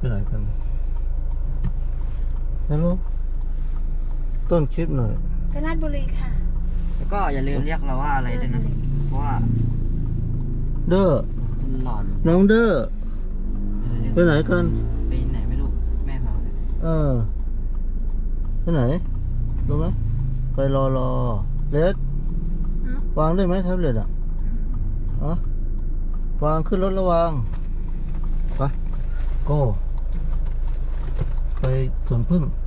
ไปไหนกันนะลูกต้นคลิปหน่อย ไปราชบุรีค่ะ แล้วก็อย่าลืมเรียกเราว่าอะไรด้วยนะเพราะว่าเด้อ หลอนน้องเด้อ ไปไหนกัน ไปไหนไม่รู้ แม่มาเออ ไปไหน รู้ไหมไปรอรอเล็กวางได้ไหมแท็บเล็ตอะอ๋อวางขึ้นรถระวังไป go ไป泵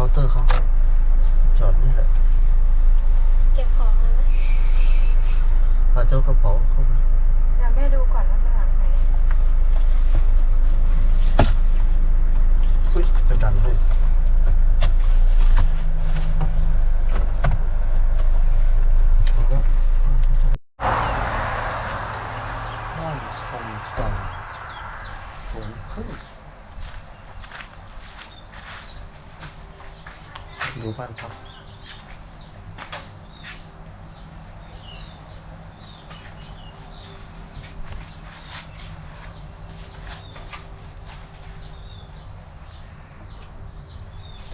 好的好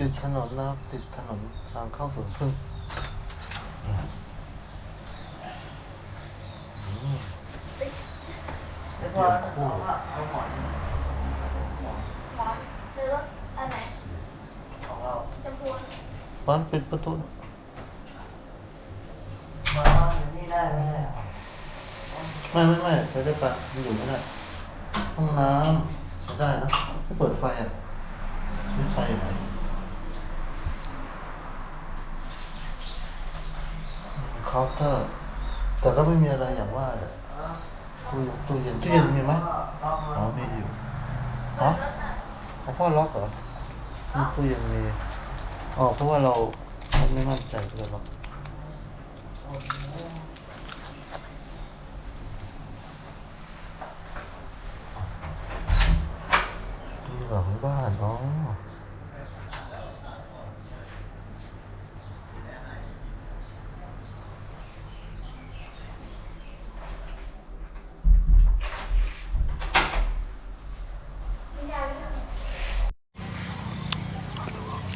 ติดถนนนะครับติดถนนทางเข้าสวนพึ่งอืมแต่พอเอาว่าเอาหมอนหมอนหรือรถอันไหนของเราชมพูบ้านปิดประตูมาอยู่นี่ได้ไหมเนี่ยไม่ไม่ไม่ใช้ได้ปะอยู่ไม่ได้ห้องน้ำใช้ได้นะไม่เปิดไฟอะไม่ไฟไหนเคาน์เตอร์ แต่ก็ไม่มีอะไรอย่างว่าเลยตู้ตู้เย็นตู้เย็นมีไหมอ๋อมีอยู่ฮะเอาพ่อล็อกเหรอนี่ตู้เย็นมีอ๋อเพราะว่าเราไม่มั่นใจก็เลยล็อกนี่หลังบ้านอ๋อ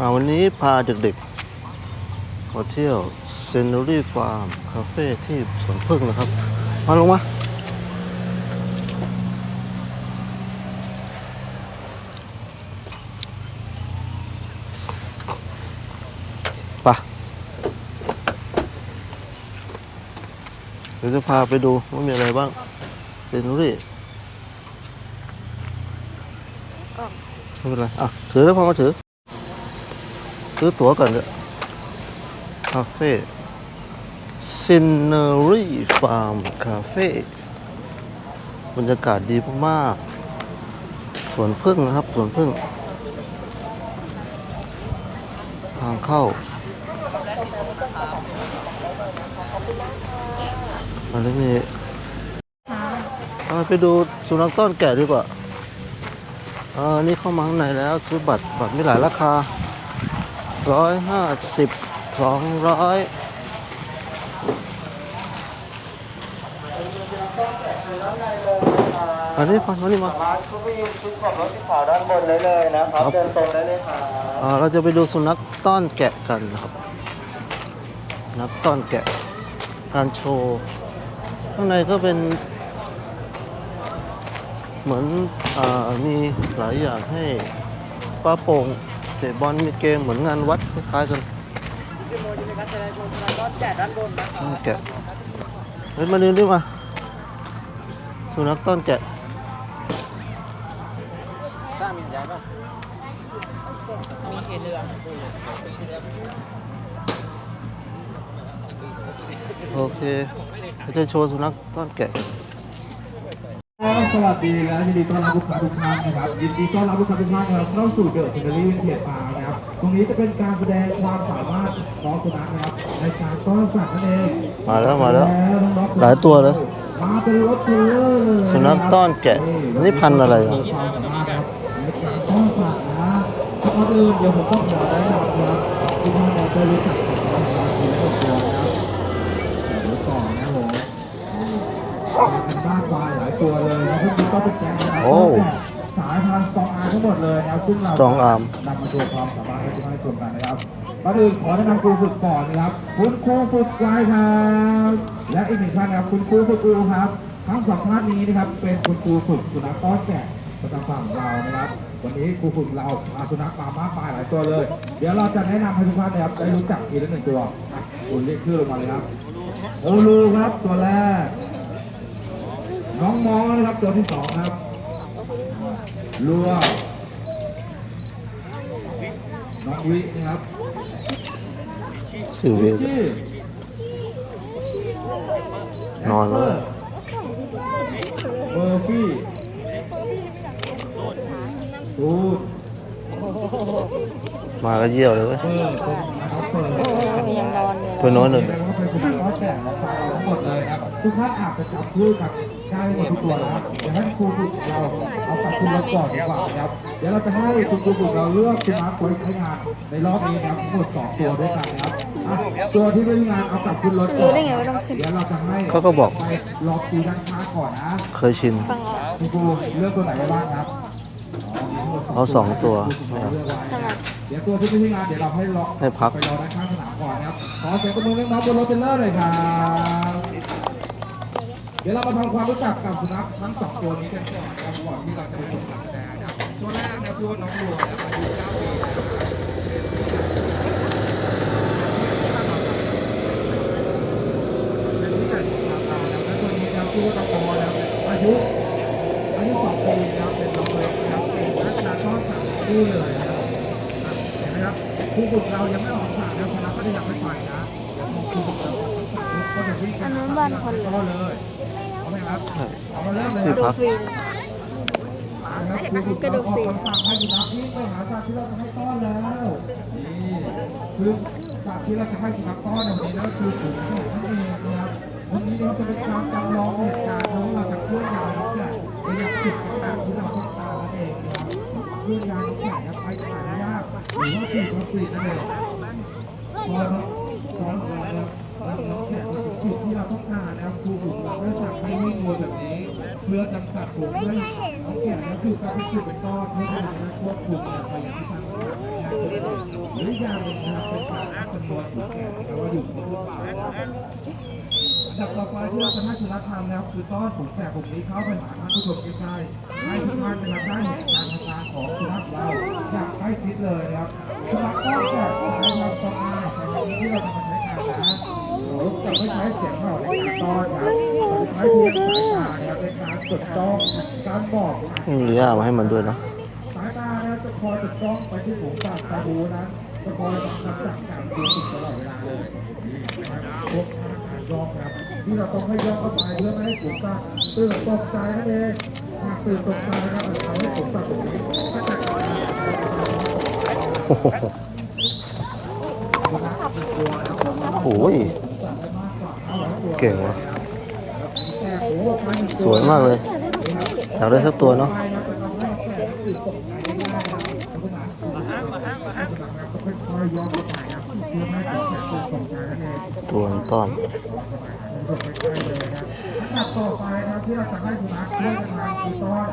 อ่าวันนี้พาเด็กๆมาเที่ยวเซน n รี่ฟาร์มคาเฟ่ที่สวนพึ่งนะครับ มาลงมา ไปะเดี๋ยวจะพาไปดูว่ามีอะไรบ้างเซน n รี่ไม่เป็นไร อะ ถือแล้วพอมาถือ ซื้อตั๋วก่อนเถอะคาเฟ่ซินเนอรี่ฟาร์มคาเฟ่บรรยากาศดีมากๆสวนพึ่งนะครับสวนพึ่ง ทางเข้าอันนี้มีไปดูสุนัขต้อนแก่ดีกว่าอ่านี่เข้ามาข้างในแล้ว ซื้อบัตรบัตรมีหลายราคา ร้อยห้าสิบสองร้อยอันนี้พันวันนี้มาร้านเขาไปยืนชุดขับรถสีขาวด้านบนได้เลยนะครับครับเดินตรงได้เลยครับอ่าเราจะไปดูสุนัขต้อนแกะกันนะครับนักต้อนแกะการโชว์ข้างในก็เป็น เหมือนอามีหลายอย่างให้ป้าโป่ง เตะบอลมีเกมเหมือนงานวัดคล้ายๆกันที่โมจิเป็นการแสดงโชว์สุนัขต้อนแกะด้านบนนะคต้รัอบนแกะเฮ้ยมาดูดิมาสุนัขต้อนแกะต้ามีย้ายป่ะมีเคเรือโอเคเราจะโชว์สุนัขต้อนแกะ สวัสดีและยินดีต้อนรับลูกค้าทุกท่านนะครับยินดีต้อนรับลูกค้าทุกท่านนะครับเข้าสู่เดอะซินเนอรี่วินเทจฟาร์มนะครับตรงนี้จะเป็นการแสดงความสามารถของสุนัขนะครับในการต้อนสัตว์นั่นเองมาแล้วมาแล้วน้องๆหลายตัวเลยมาเป็นรถเทรลเลอร์เลยสุนัขต้อนแกะนี่พันธุ์อะไรอะความสามารถครับในการต้อนสัตว์นะก่อนอื่นเดี๋ยวผมต้องขอแนะนำนะครับทุกท่านจะรู้จัก กนี้ก็เป็นแกงนะครับโอ้ สายพันธุ์สตองอาร์ทั้งหมดเลยนะครับซึ่งเรา Strong Arm นำมาโชว์ความสามารถให้ทุกท่านได้ชมกันนะครับก่อนอื่นขอแนะนำครูฝึกก่อนนะครับคุณครูฝึกไว้ครับ และอีกหนึ่งท่านนะครับคุณครูฝึกอูครับ ทั้งสองท่านนี้นะครับเป็นคุณครูฝึกสุนัขต้อนแกะประจำฝั่งเรานะครับ วันนี้ครูฝึกเราพาสุนัขมามากมายหลายตัวเลย เดี๋ยวเราจะแนะนำให้ทุกท่านนะครับได้รู้จักทีละหนึ่งตัวอะคุณเรียกชื่อลงมาเลยครับโอลูครับตัวแรก น้องมอนะครับตัวที่สองครับลัวน้องวินะครับคือเวรชื่อนอนแล้วอะเบอร์ฟี่ตูดมาก็เยี่ยวเลยเว้ยเบอร์ตรงนะครับเปิดยังนอนอยู่ตัวโน้นหนึ่ง แสดงว่าเป็นสุนัขก็แก่และตายทั้งหมดเลยนะครับทุกท่านอาจจะจับคู่กันได้หมดทุกตัวนะครับเดี๋ยวให้ครูฝึกเราเอาตัดคุณรถก่อนดีกว่านะครับ เดี๋ยวเราจะให้คุณครูฝึกเราเลือกสุนัขไว้ใช้งานในรอบนี้นะครับทั้งหมดสองตัวด้วยกันนะครับอะตัวที่ไม่ได้งานเอาตัดคุณรถก่อนรู้ได้ไงว่าต้องขึ้นเดี๋ยวเราจะให้เขาก็บอก ไปรอคิวด้านข้างก่อนนะเคยชิน ฟังออกคุณครูเลือกตัวไหนไว้บ้างครับเอาสองตัวไม่เอาทำไมเดี๋ยวตัวที่ไม่ใช่งานเดี๋ยวเราให้รอให้พัก ไปรอด้านข้างสนามก่อนนะครับขอเสียงปรบมือน้องๆบนรถเทรลเลอร์เลยครับ เดี๋ยวเรามาทำความรู้จักกับสุนัขทั้งสองตัวนี้กันก่อนนะครับก่อนที่เราจะไปชมการแสดงนะครับตัวแรกนะคือน้องบัวนะครับอายุ9ปีนะครับเป็นที่แต่งราคานะครับและตัวนี้นะครับชื่อว่าตะโกนะครับอายุอายุสองปีนะครับเป็นน้องเล็กนะครับเป็นนักกีฬาทอดสามคู่เลยนะครับอะเห็นไหมครับครูฝึกเรายังไม่ออกสนามนะคณะก็ได้ยังไม่ไปนะเดี๋ยวครูฝึกเราก็จะวิ่งอันนู้นบ้านคนเลย ช่เอามาเริ่มเลยที่คพัรับกฟรีมาครับครูฝึกเราออกคำสั่งให้สุนัขวิ่งไปหาสัตว์ที่เราจะให้ต้อนแล้วนี่คือสัตว์ที่เราจะให้สุนัขต้อนในวันนี้นั่นก็คือฝูงแกะนั่นเองนะครับวันนี้เราจะเป็นการจำลองเหตุการณ์แล้วเราจะเคลื่อนย้ายนกแกะไปยังจุดต่างๆที่เราต้องการนั่นเองนะครับเครื่องยางรถแข่งครับไปขายยากหรือว่าสี่รถสี่นั่นเองพอเราพอเราเรารถแข่งมาถึงจุดที่เราต้องการนะครับครู ฝึกเราได้สั่งให้วิ่งวนแบบนี้เพื่อจำกัดฝูงให้รถแข่งนั้นคือการเป็นจุดเป็นก้อนเพื่ให้เราได้ควบคุมการไปอย่างที่ทางหรือยางหนึ่งนะครับเป็นการจำนวนฝูงแข่งนะครับว่าอยู่ในรุ่นไหนอันดับต่อไปที่เราจะให้สุนัขทำนะครับคือต้อนฝูงแกะกลุ่มนี้เข้าไปหาท่านผู้ชมใกล้ๆให้ทุกท่านนะครับได้เห็นการทำงานของสุนัขเราอย่างใกล้ชิดเลยครับสุนัขต้อนแกะใช้ความสะอาดในวันนี้ที่เราจะมาใช้งานนะเราจะไม่ใช้เสียงเห่าในการต้อนครับ เราจะใช้เพียงสายตานะครับในการจดจ้องการบอกมีย่ามาให้มันด้วยนะสายตานะจะคอยจดจ้องไปที่หูตาตาหูนั้นจะคอยรับจับการดูติดตลอดเวลาเลยนี่นะครับพวกการย่องครับที่เราต้องให้ย่องเข้าไปเพื่อไม่ให้หูตาตื่นตกใจนั่นเองหากตื่นตกใจนะครับทำให้หูตาตรงนี้ก็จะกลายเป็นโอ้โหสุนัขเป็นตัวแล้วผมโอ้ยสั่งได้มากกว่า500ตัวเก่งว่ะ แก่โอ้ไปหนึ่ง สวยมากเลย อยากได้สักตัวเนาะไปนะจะทำให้แก่ตื่นตกใจได้ง่ายนะครับสุนัขสุนัขนะครับต้องค่อยๆย่อครับเพื่อไม่ให้แก่ตื่นตกใจนั่นเองตัวมันต้อนอันดับต่อไปนะครับที่เราจะให้สุนัขเลือกทางคือต้อน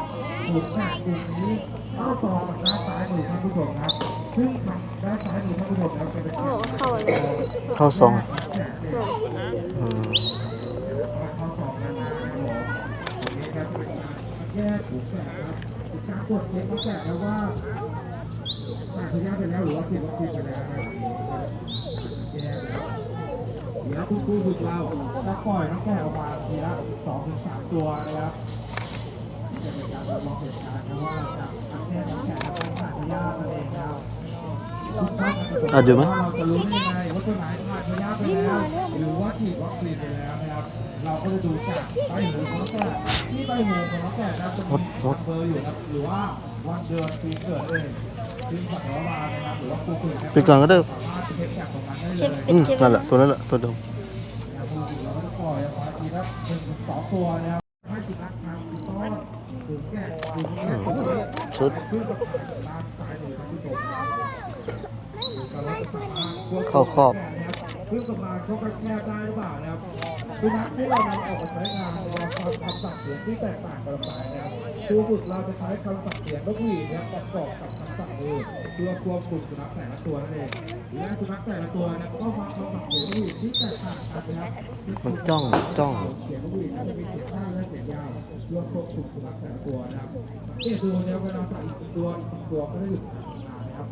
หมุนแกะกลุ่มนี้เข้าซองกับด้านซ้ายมือท่านผู้ชมครับซึ่งด้านซ้ายมือท่านผู้ชมนะครับจะเป็นเขาบอกว่าเข้าเลยเข้าซอง การตรวจเช็คว่าแกะแล้วว่าขาดพยาธิไปแล้วหรือว่าฉีดวัคซีนไปแล้วนะครับแยกครับเดี๋ยวคุณครูฝึกเราจะปล่อยน้องแกะออกมาทีละสองถึงสามตัวนะครับจะเป็นการจำลองเหตุการณ์นะว่าจะอัดแน่น้องแกะและการขาดพยาธินั่นเองครับทุกท่านอาจจะสงสัยอะดูไหมว่าเราจะรู้ได้ยังไงว่าตัวไหนขาดพยาธิไปแล้วหรือว่าฉีดวัคซีนไปแล้วนะครับเราก็จะดูจากใบหูของน้องแกะที่ใบหูของน้องแกะนะครับจะมีเบอร์อยู่นะหรือว่าวันเดือนปีเกิดเองซึ่งสัตว์มานะครับหรือว่าครูฝึกนะครับปิดก่อนก็ได้ สามารถเช็คจากตรงนั้นได้เลเช็คย ปินะดอืมเช็คนั่นแหละตัวนั้นแหละตัวเดิมเราก็จะปล่อยออกมาทีละหนึ่งถึงสองตัวนะครับให้สุนัขทำคือต้อนถึงแก่ถึงนี้ตัวนี้ชุด ขึ้นกับตามสายเลยครับผู้ชมดูกันว่าจะสามารถควบคุมเข้าครอบ แก่นะครับขึ้นกับมาเขาก็แค่ได้หรือเปล่านะครับสุนัขที่เรานำออกมาใช้งานเราทำคำสั่งเสียงที่แตกต่างกันไปนะครับครูฝึกเราจะใช้คำสั่งเสียงนกหวีดนะครับประกอบกับคำสั่งมือเพื่อควบคุมสุนัขแต่ละตัวนั่นเองและสุนัขแต่ละตัวนะครับก็ฟังคำสั่งเสียงนกหวีดที่แตกต่างกันนะครับมันจ้องจ้องเสียงนกหวีดจะมีเสียงสั้นและเสียงยาวรวมควบคุมสุนัขแต่ละตัวนะครับสังเกตดูเนี่ยเวลาใส่อีกตัวอีกตัวก็ได้หยุดทำงานนะครับ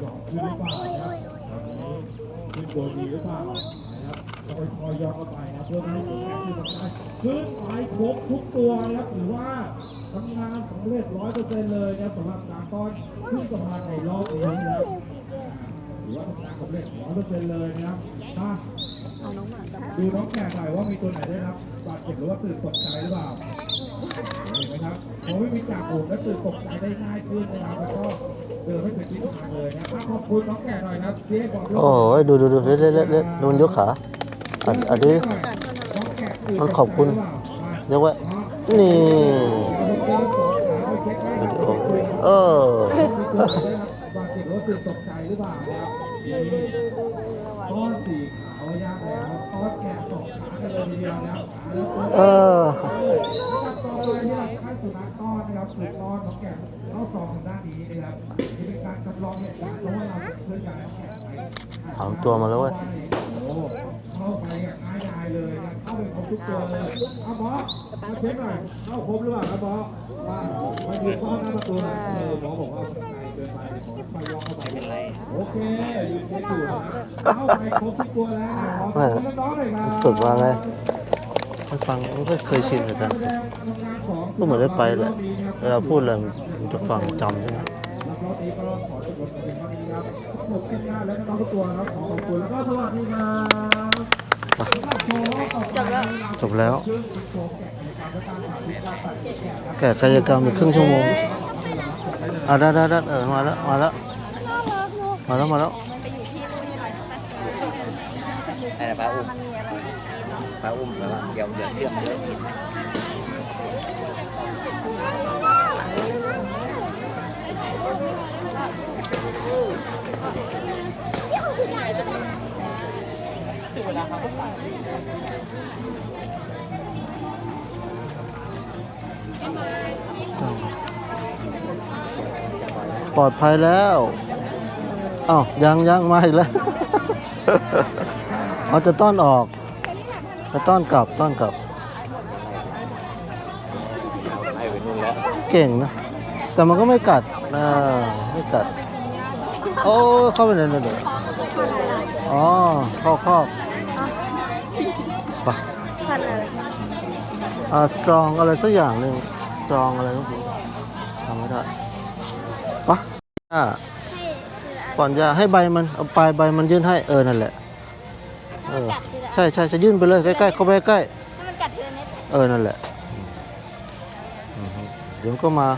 หยอกขึ้นหรือเปล่านะครับ ขึ้นตัวดีหรือเปล่านะครับเราคอยยอนเข้าไปนะเพื่อให้ตัวแข็งขึ้นมาได้ขึ้นไปครบทุกตัวนะครับถือว่าทำงานสำเร็จร้อยเปอร์เซ็นต์เลยนะสำหรับการต้อนขึ้นกำลังในรอบนี้นะถือว่าทำงานสำเร็จร้อยเปอร์เซ็นต์เลยนะครับมาดูน้องแกะหน่อยว่ามีตัวไหนได้รับบาดเจ็บหรือว่าตื่นตกใจหรือเปล่าเห็นไหมครับพอไม่มีจากผมและตื่นตกใจได้ง่ายขึ้นนะครับแล้วก็ เดินไม่เป็นทิศทางเลยนะครับขอบคุณน้องแกะหน่อยครับที่ให้ความรู้โอ้ยดูดูดูเล็ดเล็ดเล็ดเล็ดโดนยกขาอันอันนี้มันขอบคุณเรียกว่านี่วิดีโอเออว่าติดรถติดตกใจหรือเปล่าครับต้นสีขาวยากแล้วต้นแกะสองขากันเลยทีเดียวนะขาแล้วเออ นะครับต่อไปที่เราขั้นสุนัขต้อนนะครับคือต้อนน้องแกะเข้าซองทางด้านนี้นะครับนี่เป็นการจำลองเหตุการณ์เพราะว่าเราเพื่อนการน้องแกะไว้สามตัวมาแล้วเว้ยโอ้เข้าไปอย่างง่ายดายเลยนะเข้าไปครบทุกตัวเลยเอาบอสมาเช็คหน่อยเข้าครบหรือเปล่าครับบอสว่ามายืนต้อนหน้าประตูหน่อยเออบอสบอกว่ามันไกลเกินไปขอไฟย้อนเข้าไปเป็นไรโอเคยืนเช็คอยู่นะครับเข้าไปครบทุกตัวแล้วขอขอบคุณน้องๆหน่อยครับฝึกมาไง มันฟังมันก็เคยชินกับกันก็เหมือนได้ไปแหละเวลาพูดอะไรมันจะฟังจำใช่ไหมแล้วก็นี้ก็ขอจบลงเพียงเท่านี้ครับผมทีมงานและน้องๆทุกตัวนะครับขอขอบคุณแล้วก็สวัสดีครับจบแล้วจบแล้ว แก่กายกรรมอีกครึ่งชั่วโมงอะได้ได้ได้เออมาแล้วมาแล้วมาแล้วมาแล้วอะไรปลาอุ้ม ปลาอุ้มแปลว่าเดี๋ยวเดี๋ยวเชื่อมเลยปลอดภัยแล้วอ้าวยังยังมาอีกแล้วเอาจะต้อนออก จะต้อนกลับต้อนกลับไอ้ไปนู่นแล้วเก่งนะ แต่มันก็ไม่กัดนะไม่กัด โอ้เข้าไปในนั่นเลยอ๋อเข้าคอกไปพันอะไรอ่าสตรองอะไรสักอย่างหนึ่งสตรองอะไรก็คือทำไม่ได้ปะอ่าก่อนจะให้ใบมันเอาปลายใบมันยื่นให้เออนั่นแหละ เออใช่ใช่จะยื่นไปเลยใกล้ๆเข้าไปใกล้ให้มันกัดเธอเน็ตเออนั่นแหละอืมเดี๋ยวมันก็มา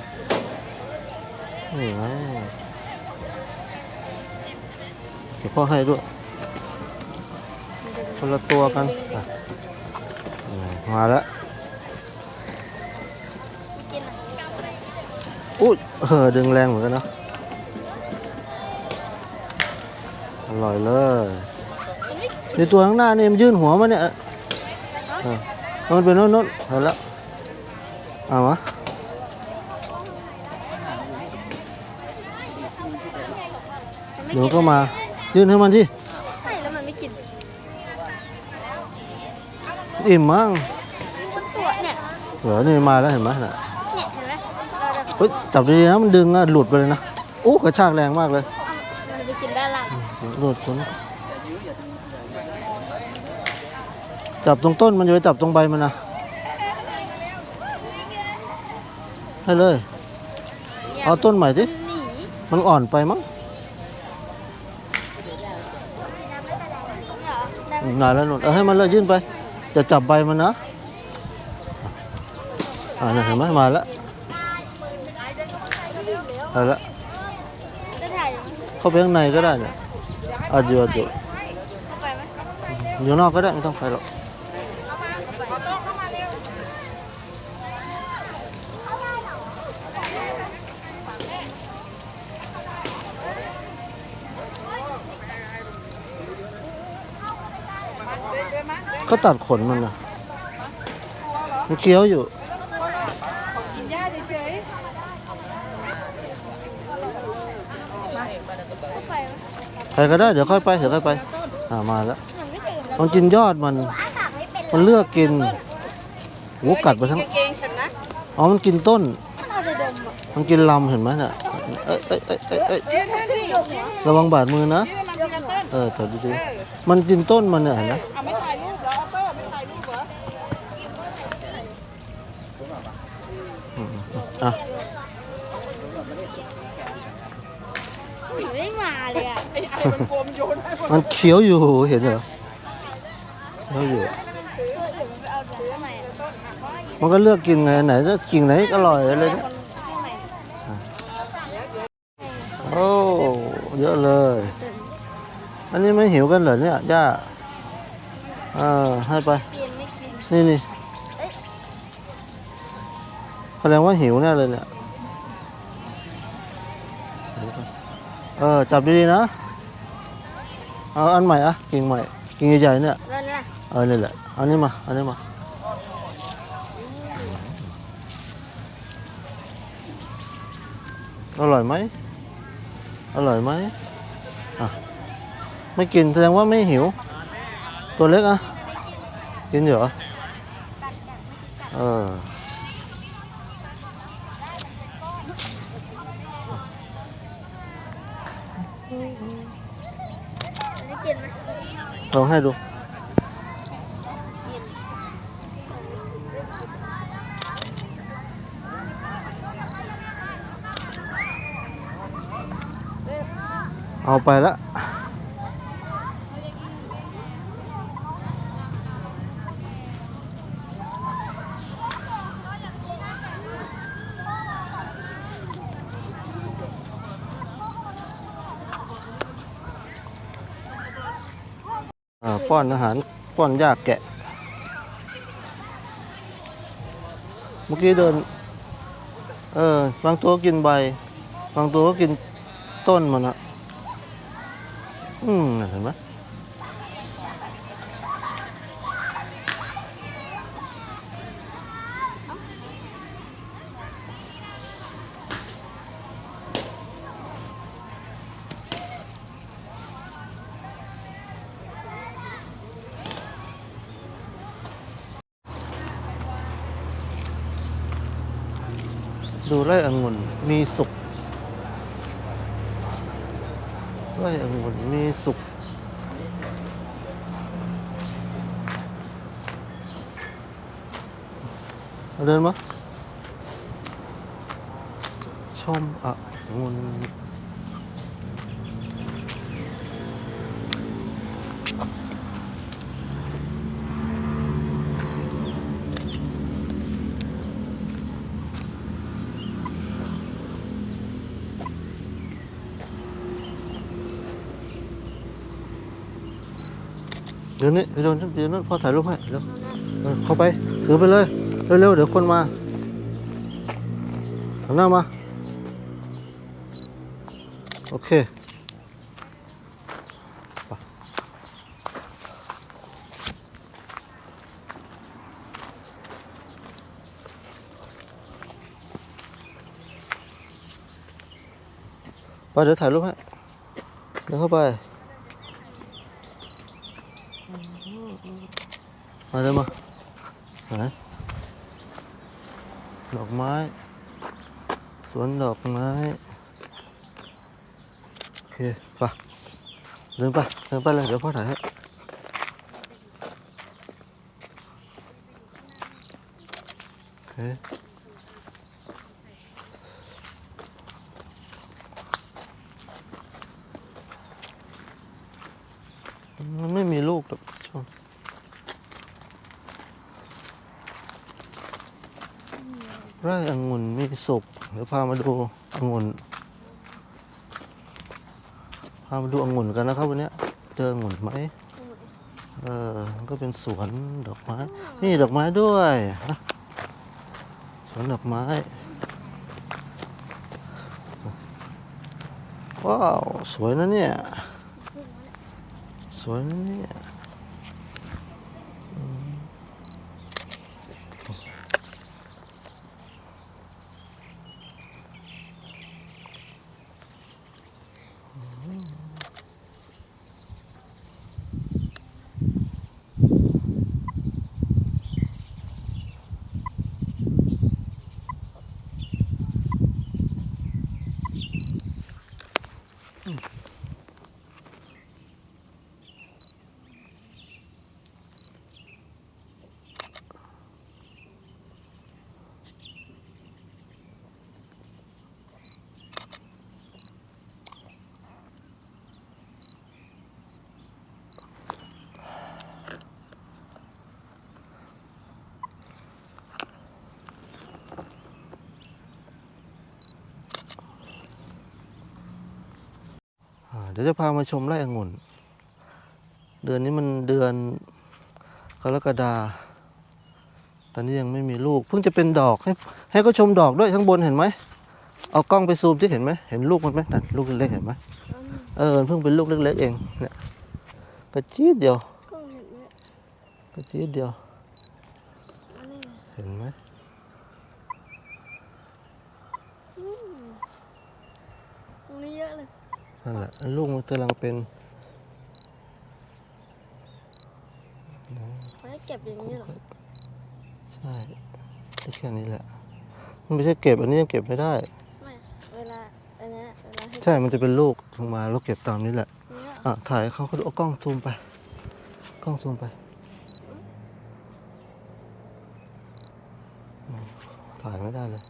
นี่ไงเดี๋ยวพ่อให้ด้วยคนละตัวกันอะนี่ไงมาแล้วอุ้ยเออดึงแรงเหมือนกันนะอร่อยเลย ในตัวข้างหน้านี่มันยื่นหัวมาเนี่ยเออมันเป็นโน้นโน้นเห็นแล้วเอามาเดี๋ยวก็มายื่นให้มันที่ให้แล้วมันไม่กินอิ่มมั้งตัวเนี่ยเหลือนี่มาแล้วเห็นไหมน่ะเนี่ยเห็นไหมเราจะเฮ้ยจับดีๆนะมันดึงอะหลุดไปเลยนะโอ้กระชากแรงมากเลยมันไปกินด้านล่างหลุดคน จับตรงต้นมันจะไปจับตรงใบมันนะให้เลย เอาต้นใหม่สิ มันอ่อนไปมั้งหนาแล้วหนุนเออให้มันเลยยื่นไป จะจับใบมันนะ อ่านเห็นไหมมาแล้วมาแล้วจะเข้าไปข้างในก็ได้เนี่ยอะเดี๋ยวเดี๋ยวเข้าไปไหมอยู่นอกก็ได้ไม่ต้องไปหรอก ก็ตัดขนมันนะมันเคี้ยวอยู่เข้าไปไหมไปก็ได้เดี๋ยวค่อยไปเดี๋ยวค่อยไปอ่ามาแล้วมันไม่ตื่นแล้วมันกินยอดมันอ้าปากไม่เป็นมันเลือกกินโอ้กัดไปทั้งอ๋อมันกินต้นมันเอาไปดมอะมันกินลำเห็นไหมน่ะเอ้ยเอ้ยเอ้ยเอ้ยเอ้ยระวังบาดมือนะ เออถอยดีๆมันกินต้นมันเนี่ยเห็นไหมอืมอะ มันไม่มาเลยอะ มันเคี้ยวอยู่เห็นเหรอเคี้ยวอยู่มันไปเอาจากข้างในอะมันก็เลือกกินไงไหนจะกินไหนอร่อยอะไรนะโอ้เยอะเลย อันนี้ไม่หิวกันเหรอเนี่ยย่าฮอ่าให้ไป นี่นี่แสดงว่าหิวแน่เลยเนี่ยเออจับดีๆนะ เอาอันใหม่อะกิ่งใหม่กิ่งใหญ่ๆเนี่ยแล้วเนี่ยเออนี่แหละเอานี้มาเอานี้มาอร่อยไหมอร่อยไหมอะไม่กินแสดงว่าไม่หิว ตัวเล็กอะกินอยู่เหรอเอออั นนี้กินไหมลองให้ดู เอาไปละ ป้อนอาหารป้อนหญ้าแกะ เมื่อกี้เดิน เออบางตัวกินใบ บางตัวก็กินต้นมันอะ ดูไร่องุ่นมีสุกไร่องุ่นมีสุกเดินมาชมอะงุ่น เดี๋ยวนี้เดี๋ยวนี้เดี๋ยวนี้พ่อถ่ายรูปให้เร็วเออเข้าไป ถือไปเลย เร็วๆ เดี๋ยวคนมาหันหน้ามา โอเคไปเดี๋ยวถ่ายรูปให้เดี๋ยวเข้าไป มาเร็วมาหนดอกไม้ สวนดอกไม้ โอเคไปเดินไปเดินไปเลยเดี๋ยวพ่อถ่ายให้โอเคมันไม่มีลูกหรอกช่วง ไร่องุ่นมีสุก เดี๋ยวพามาดูองุ่นพามาดูองุ่นกันนะครับวันนี้เจอองุ่นไหมเออมันก็เป็นสวนดอกไม้ นี่ดอกไม้ด้วยนะสวนดอกไม้ว้าวสวยนะเนี่ยสวยนะเนี่ย เดี๋ยวจะพามาชมไร่องุ่น เดือนนี้มันเดือนกรกฎาตอนนี้ยังไม่มีลูก เพิ่งจะเป็นดอกให้ให้ก็ชมดอกด้วยข้างบนเห็นไหมเอากล้องไปซูมที่เห็นไหมเห็นลูกมันไหมนั่นลูกเล็กเห็นไหมเออเพิ่งเป็นลูกเล็กๆเองเนี่ยกระจี๊ดเดียวกระจี๊ดเดียว เห็นไหม ตรงนี้เยอะเลย นั่นแหละลูกมันกำลังเป็นเขาให้เก็บอย่างนี้เหรอ ใช่ได้แค่นี้แหละ มันไม่ใช่เก็บอันนี้ยังเก็บไม่ได้ ไม่ เวลาอันเนี้ยเวลาให้ใช่ มันจะเป็นลูกลงมาแล้วเก็บตามนี้แหละ เนี้ยอะ ถ่ายให้เขาเขาดูเอากล้องซูมไป กล้องซูมไปอืมถ่ายไม่ได้เลย